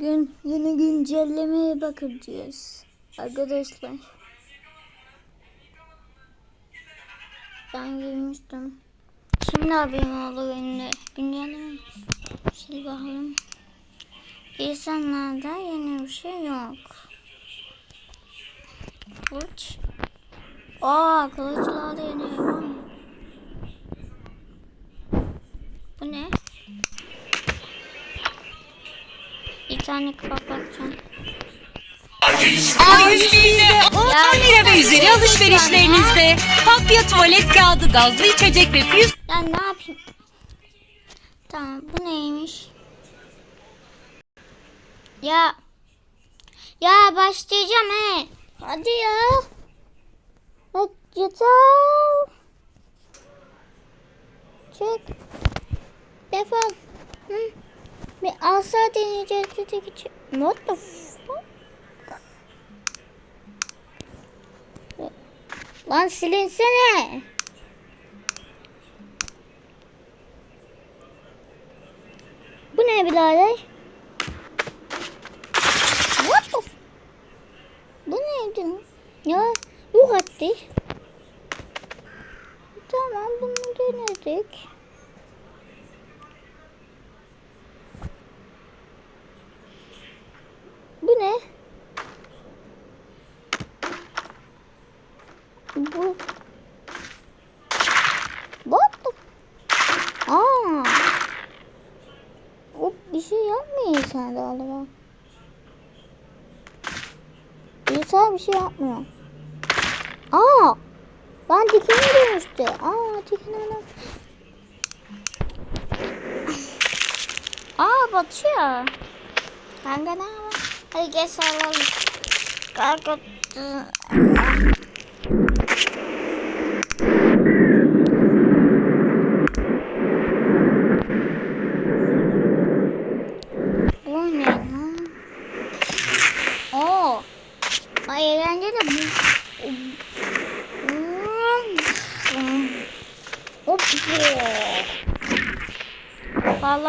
Bugün yeni güncellemeye bakacağız. Arkadaşlar. Ben girmiştim. Şimdi haberim oldu benim de. Güncelleme. Sil bakalım. İnsanlarda yeni bir şey yok. Kılıç. Aa kılıçlarda yeni bir Tane kapatacağım. A101'de 10 lira ve üzeri alışverişlerinizde papya tuvalet kağıdı, gazlı içecek ve füz Ya ne yapayım? Tamam bu neymiş? Ya ya başlayacağım he. Hadi ya. Hadi yeter. Çık. Defol. Hı. Bir alsa deneyeceğiz dedik için. What the fuck? Lan silinsene. Bu ne birader? What the f- Bu neydi? Ya yuh etti. Tamam bunu denedik. Bu ne? Bu What the Aa. O bir şey sen galiba. Bilgisayar bir şey yapmıyor. Aa! Ben dikine dönüştü. Aa dikine Aa batıyor. Kanka ne var? Hadi gel sarılalım. Kanka. Bu ne lan? Oo. Ay eğlenceli bu. Hop.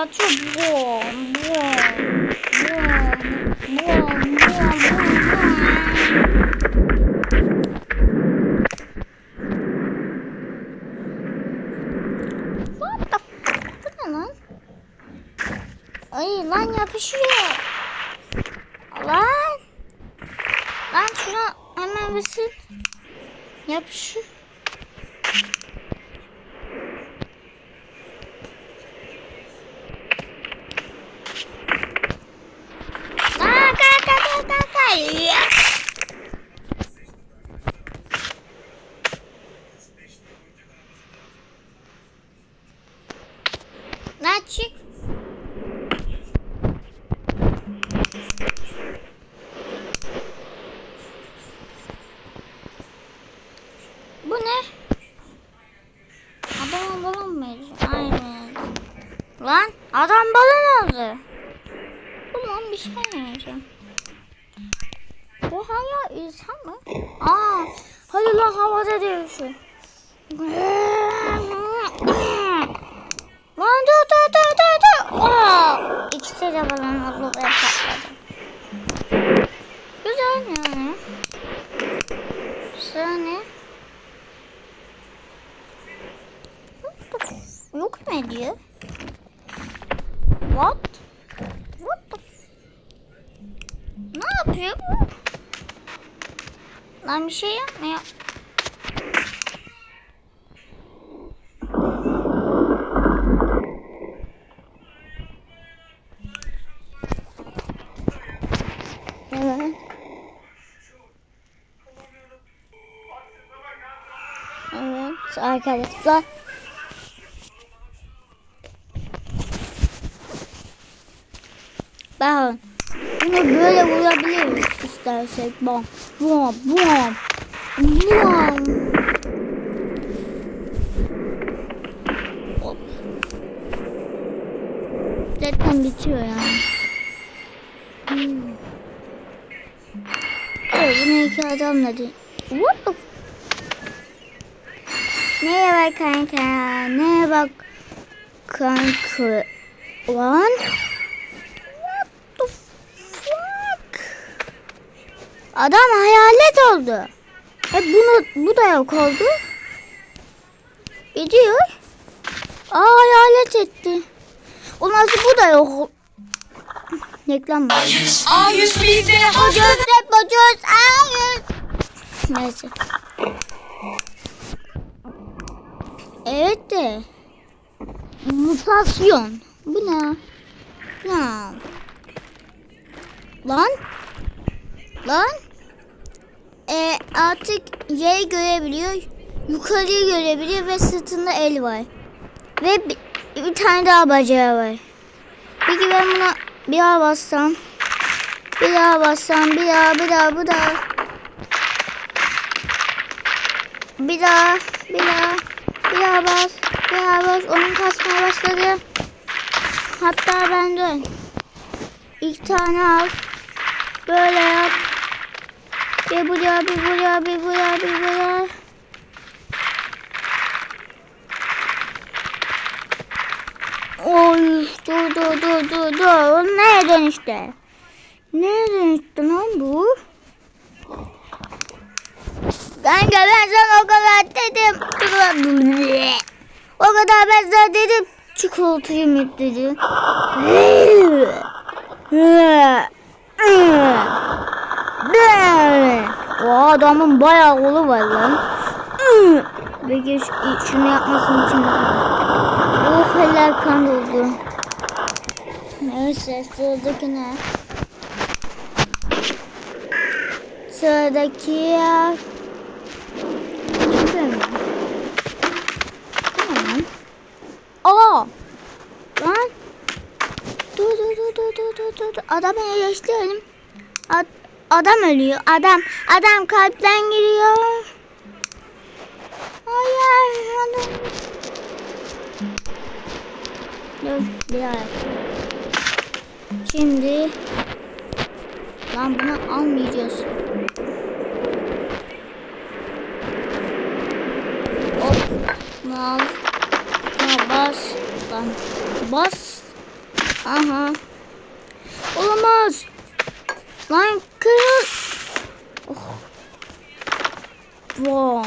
Valla çok bom bom bom bom bom What the fuck? Bu ne lan? Ay lan yapışıyor. Lan. Lan şuna hemen bir sil. Yapışıyor. Aa, ka, ka, ka, ka, ka. Ya. Lan çık. Bu ne? Adam balon mu veriyor? Aynen. Lan adam balon aldı. Bu lan bir şey yiyeceğim. Bu hala insan mı? Aa, hadi lan havada değişiyor. Lan dur dur dur dur dur. Aa, ikisi de balon oldu ve patladı. Güzel yani. Sıra ne? Yok mu ediyor? What? What the Ne yapıyor bu? Lan bir şey yapmıyor. Evet. Evet arkadaşlar. Bakın. Bunu böyle vurabiliriz istersek. Bom. Bom. Bom. Bom. Hop. Zaten bitiyor yani. Hmm. Evet, bunu iki adamla değil. What Neye bak kanka? Neye bak kanka? Lan? What the Adam hayalet oldu. E bunu bu da yok oldu. Gidiyor. Aa hayalet etti. O nasıl bu da yok. Reklam var. A100 bizde hep bocuz. Hayır. Neyse. Evet de. Mutasyon. Bu ne? Ne? Lan? Lan? E, artık yeri görebiliyor. Yukarıyı görebiliyor ve sırtında el var. Ve bir, bir tane daha bacağı var. Peki ben buna bir daha bassam. Bir daha bassam. Bir daha, bir daha, bir daha. Bir daha, bir daha. Bir daha bas. Bir daha bas. Onun kasmaya başladı. Hatta ben de ilk tane al. Böyle yap. Bir buraya, bir buraya, bir buraya, bir buraya. Oy, dur dur dur dur dur. Neye dönüştü? Neye dönüştü lan bu? Kanka ben sana o kadar dedim. O kadar ben sana dedim. Çikolatayı mı dedim. O adamın bayağı kolu var lan. Peki şu- şunu yapmasın için Oh eller kan doldu. Neyse sıradaki ne? Sıradaki mı? Tamam. Aa! Lan! Dur dur dur dur dur dur dur dur. Adam eleştirelim. Ad, adam ölüyor. Adam. Adam kalpten giriyor. Hayır. Adam. Dur bir. Şimdi lan bunu almayacağız. Hop. Bunu al. Buna bas. Lan bas. Aha. Olamaz. Lan kırıl. Oh. Bom.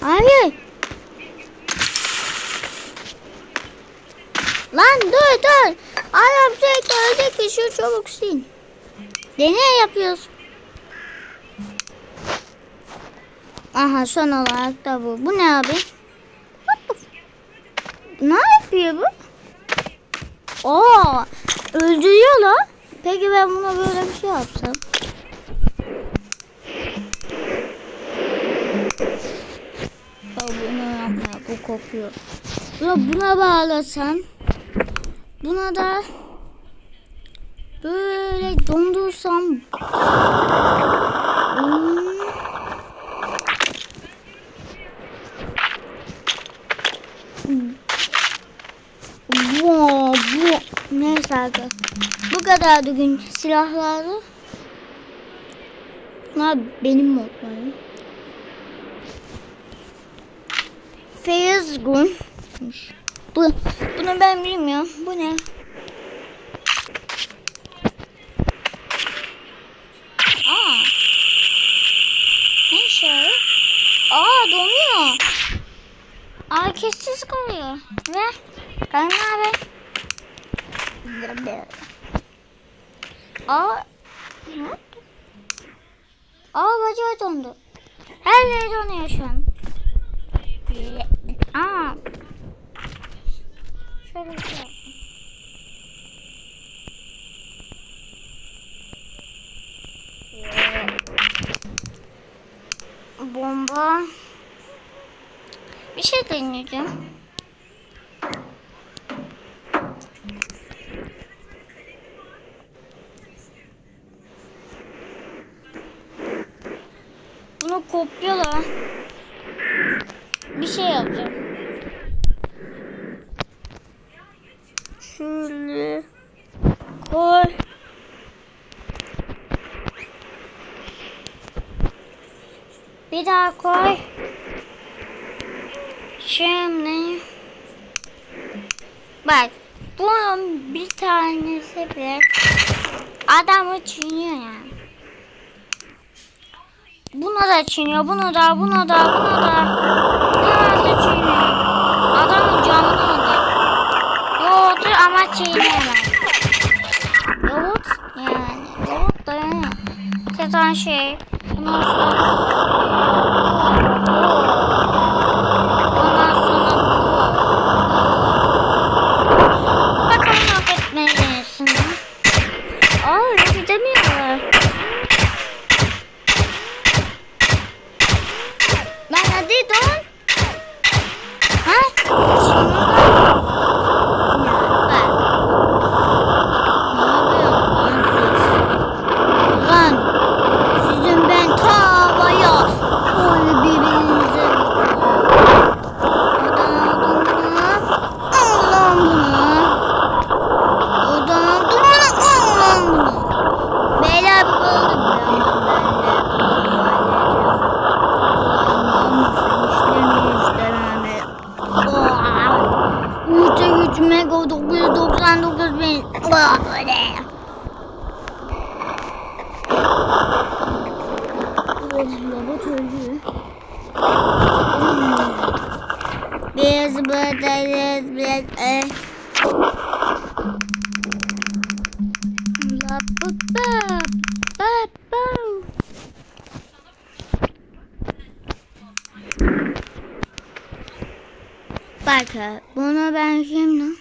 Hayır. Lan dur dur. Adam sürekli ölecek ki şu çabuk sil. Deney yapıyoruz. Aha son olarak da bu. Bu ne abi? Ne yapıyor bu? Oo, öldürüyor lan. Peki ben buna böyle bir şey yapsam. Ya bunu yapma, bu kokuyor. Ya buna bağlasan, buna da böyle dondursam. Hmm. Bu, bu. Arkadaşlar. Bu kadardı gün silahları. Bunlar benim modlarım. Feyyaz Gun. Bu, bunu ben bilmiyorum. Bu ne? Aa. Ne yarıyor? Aa donuyor. Hareketsiz kalıyor. Ve ben ne? Aa. Ne oldu? Aa bacağı dondu. Her yer donuyor şu an. Aa. Şöyle bir şey. Bomba. Bir şey deneyeceğim. Kopyala. Bir şey yapacağım. Şöyle koy. Bir daha koy. Şimdi bak bunun bir tanesi bile adamı çiğniyor yani. Buna da çiğniyor, bunu da, buna da, buna da. Hemen de çiğniyor. Adamın canını aldı. Yoğurdu ama çiğneyemez. Yoğurt yani. Yoğurt da yani. Satan şey. Ondan sonra Ondan sonra bu. Bakalım hak etmeye denesinler. Aa öyle gidemiyorlar. Lan hadi dön. Ha? Sonunda. Ya bak. Ne yapıyorsun lan siz? Lan sizin ben tavaya koy birbirinize. Oradan aldım bunu. Al lan bunu. Oradan aldım bunu. Al lan bunu. Beyler bir buldum ben. Uçta 3 mega 999 bin. Böyle. Robot öldü. Biz buradayız. Biz e. La ba ba ba ba. Bakın bunu ben şimdi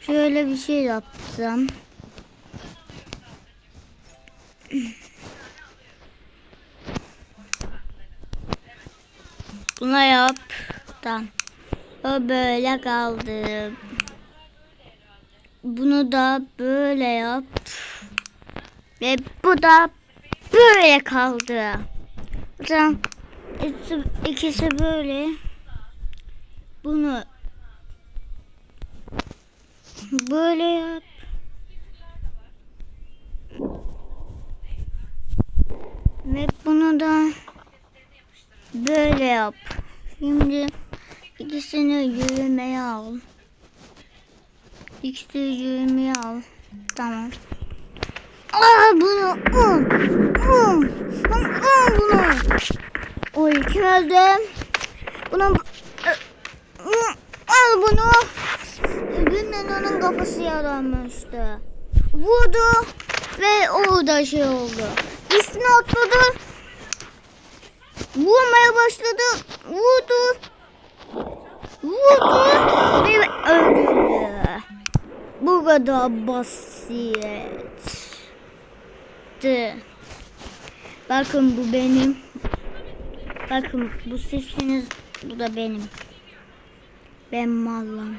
şöyle bir şey yapsam. Buna yap. Tamam. O böyle kaldı. Bunu da böyle yap. Ve bu da böyle kaldı. Tamam. İkisi, ikisi böyle. Bunu böyle yap. Ve bunu da böyle yap. Şimdi ikisini yürümeye al. İkisini yürümeye al. Tamam. Aa bunu al. Al. Al bunu. Oy kim öldü? Bunu al bunu. Öbüründen onun kafası yaramıştı. Vurdu ve o da şey oldu. Üstüne atladı. Vurmaya başladı. Vurdu. Vurdu ve öldürdü. Bu kadar basit. Bakın bu benim. Bakın bu sizsiniz. Bu da benim. Ben mallam.